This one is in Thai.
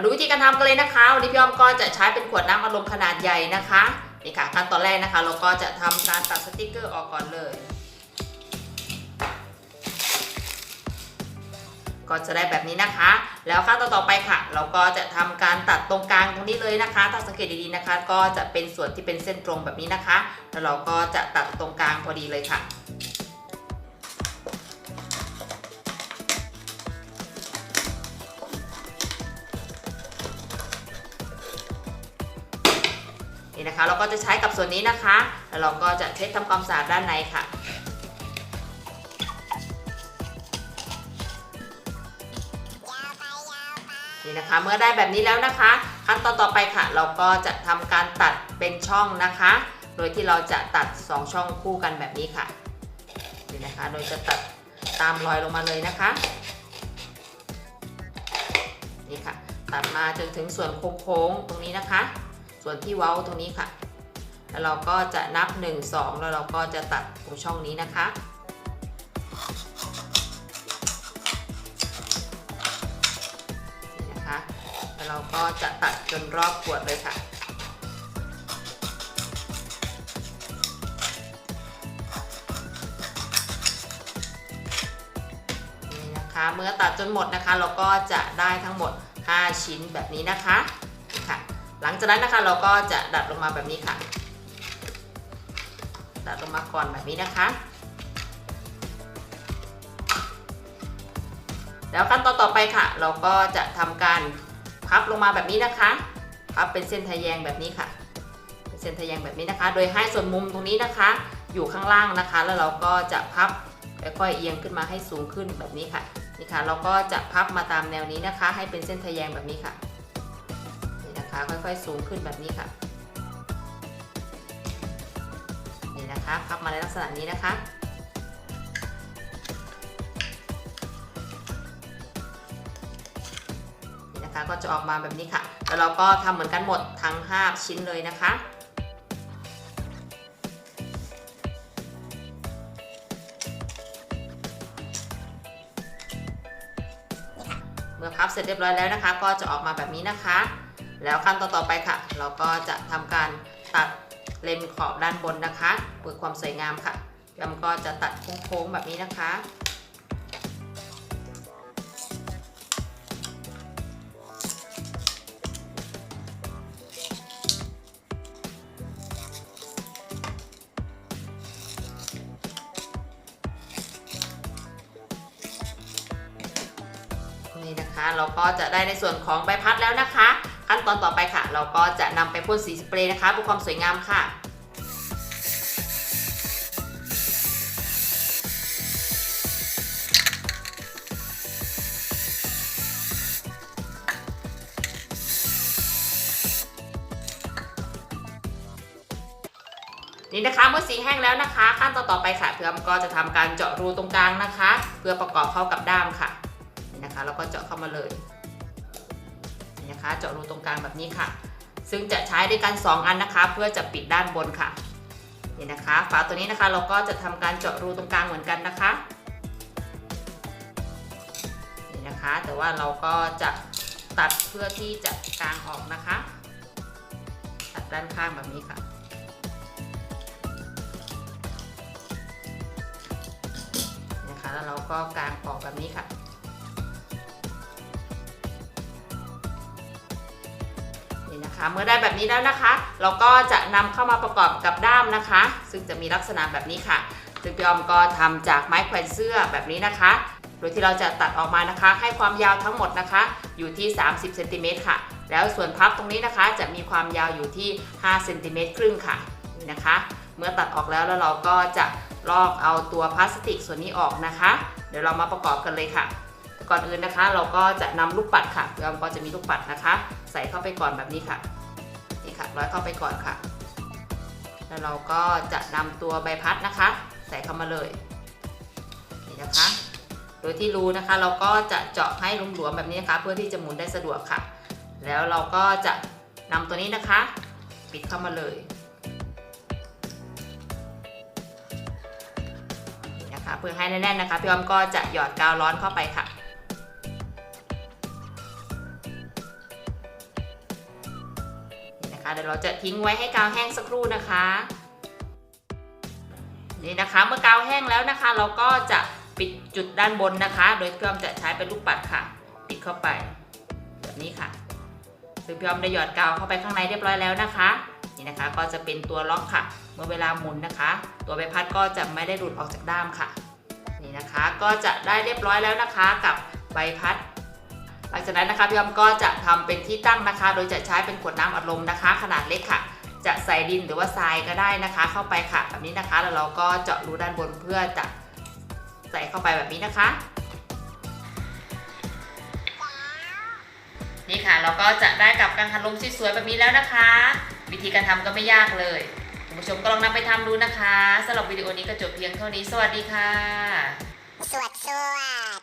มาดูวิธีการทำกันเลยนะคะ วันนี้พี่อ้อมก็จะใช้เป็นขวดน้ำอารมณ์ขนาดใหญ่นะคะนี่ค่ะขั้นตอนแรกนะคะ เราก็จะทำการตัดสติกเกอร์ออกก่อนเลย ก็จะได้แบบนี้นะคะ แล้วขั้นตอนต่อไปค่ะ เราก็จะทำการตัดตรงกลางตรงนี้เลยนะคะ ถ้าสังเกตดีๆนะคะ ก็จะเป็นส่วนที่เป็นเส้นตรงแบบนี้นะคะ แล้วเราก็จะตัดตรงกลางพอดีเลยค่ะ นะคะ เราก็จะใช้กับส่วนนี้นะคะ แล้วเราก็จะเช็ดทำความสะอาดด้านในค่ะนี่นะคะเมื่อได้แบบนี้แล้วนะคะ ขั้นตอนต่อไปค่ะ เราก็จะทำการตัดเป็นช่องนะคะ โดยที่เราจะตัด 2 ช่องคู่กันแบบนี้ค่ะนี่นะคะ โดยจะตัดตามรอยลงมาเลยนะคะนี่ค่ะ ตัดมาจนถึงส่วนโค้งๆตรงนี้นะคะ ส่วนที่เว้าตรงนี้ค่ะ แล้วเราก็จะนับ 1 2 แล้วเราก็จะตัดตรงช่องนี้นะคะ นี่นะคะ แล้วเราก็จะตัดจนรอบขวดเลยค่ะนี่นะคะเมื่อตัดจนหมดนะคะ เราก็จะได้ทั้งหมด 5 ชิ้นแบบนี้นะคะค่ะ หลังจากนั้นนะคะเราก็จะดัดลงมาแบบนี้ค่ะ ดัดลงมาก่อนแบบนี้นะคะ แล้วขั้นตอนต่อไปค่ะ เราก็จะทำการพับลงมาแบบนี้นะคะพับเป็นเส้นทะแยงแบบนี้ค่ะ เป็นเส้นทะแยงแบบนี้นะคะ โดยให้ส่วนมุมตรงนี้นะคะ อยู่ข้างล่างนะคะ แล้วเราก็จะพับค่อยๆเอียงขึ้นมาให้สูงขึ้นแบบนี้ค่ะ นี่ค่ะ เราก็จะพับมาตามแนวนี้นะคะ ให้เป็นเส้นทะแยงแบบนี้ค่ะ คะค่อยๆ สูงขึ้นแบบนี้ค่ะ นี่นะคะพับมาในลักษณะนี้นะคะ นี่นะคะก็จะออกมาแบบนี้ค่ะ แล้วเราก็ทำเหมือนกันหมดทั้ง 5 ชิ้นเลยนะคะเมื่อพับเสร็จเรียบร้อยแล้วนะคะ ก็จะออกมาแบบนี้นะคะ แล้วขั้นตอนต่อไปค่ะ เราก็จะทำการตัดเลนขอบด้านบนนะคะเพื่อความสวยงามค่ะยำก็จะตัดโค้งๆแบบนี้นะคะนี่นะคะเราก็จะได้ในส่วนของใบพัดแล้วนะคะ ขั้นตอนต่อไปค่ะ เราก็จะนำไปพ่นสีสเปรย์นะคะเพื่อความสวยงามค่ะนี่นะคะเมื่อสีแห้งแล้วนะคะ ขั้นตอนต่อไปค่ะเพื่อมก็จะทำการเจาะรูตรงกลางนะคะ เพื่อประกอบเข้ากับด้ามค่ะนี่นะคะเราก็เจาะเข้ามาเลย นะคะ เจาะรูตรงกลางแบบนี้ค่ะ ซึ่งจะใช้ด้วยกัน 2 อันนะคะ เพื่อจะปิดด้านบนค่ะนี่นะคะ ฝาตัวนี้นะคะเราก็จะทำการเจาะรูตรงกลางเหมือนกันนะคะนี่นะคะ แต่ว่าเราก็จะตัดเพื่อที่จะกางออกนะคะ ตัดด้านข้างแบบนี้ค่ะนะคะแล้วเราก็กางออกแบบนี้ค่ะ นะคะ เมื่อได้แบบนี้แล้วนะคะ เราก็จะนำเข้ามาประกอบกับด้ามนะคะ ซึ่งจะมีลักษณะแบบนี้ค่ะ ซึ่งพี่ออมก็ทำจากไม้แขวนเสื้อแบบนี้นะคะ โดยที่เราจะตัดออกมานะคะ ให้ความยาวทั้งหมดนะคะ อยู่ที่ 30เซนติเมตรค่ะ แล้วส่วนพับตรงนี้นะคะ จะมีความยาวอยู่ที่5เซนติเมตรครึ่งค่ะนี่นะคะ เมื่อตัดออกแล้วแล้วเราก็จะลอกเอาตัวพลาสติกส่วนนี้ออกนะคะ เดี๋ยวเรามาประกอบกันเลยค่ะ ก่อนอื่นนะคะ เราก็จะนำลูกปัดค่ะเราก็จะมีลูกปัดนะคะ ใส่เข้าไปก่อนแบบนี้ค่ะนี่ค่ะร้อยเข้าไปก่อนค่ะ แล้วเราก็จะนำตัวใบพัดนะคะ ใส่เข้ามาเลยนี่นะคะ โดยที่รูนะคะ เราก็จะเจาะให้หลวมๆแบบนี้นะคะ เพื่อที่จะหมุนได้สะดวกค่ะ แล้วเราก็จะนำตัวนี้นะคะ ปิดเข้ามาเลยนะคะเพื่อให้แน่นๆนะคะพี่อ้อมก็จะหยอดกาวร้อนเข้าไปค่ะ เดี๋ยวเราจะทิ้งไว้ให้กาวแห้งสักครู่นะคะ นี่นะคะเมื่อกาวแห้งแล้วนะคะ เราก็จะปิดจุดด้านบนนะคะ โดยพี่ออมจะใช้เป็นลูกปัดค่ะ ปิดเข้าไปแบบนี้ค่ะซึ่งพี่ออมได้หยอดกาวเข้าไปข้างในเรียบร้อยแล้วนะคะนี่นะคะก็จะเป็นตัวล็อกค่ะ เมื่อเวลาหมุนนะคะ ตัวใบพัดก็จะไม่ได้หลุดออกจากด้ามค่ะ นี่นะคะก็จะได้เรียบร้อยแล้วนะคะกับใบพัด หลังจากนั้นนะคะพี่ออมก็จะทำเป็นที่ตั้งนะคะ โดยจะใช้เป็นขวดน้ำอัดลมนะคะ ขนาดเล็กค่ะ จะใส่ดินหรือว่าทรายก็ได้นะคะ เข้าไปค่ะ แบบนี้นะคะแล้วเราก็เจาะรูด้านบนเพื่อจะใส่เข้าไปแบบนี้นะคะ นี่ค่ะเราก็จะได้กับกังหันลมสวยๆแบบนี้แล้วนะคะ วิธีการทำก็ไม่ยากเลยคุณผู้ชมก็ลองนำไปทำดูนะคะสำหรับวิดีโอนี้ก็จบเพียงเท่านี้ สวัสดีค่ะ สวัสดี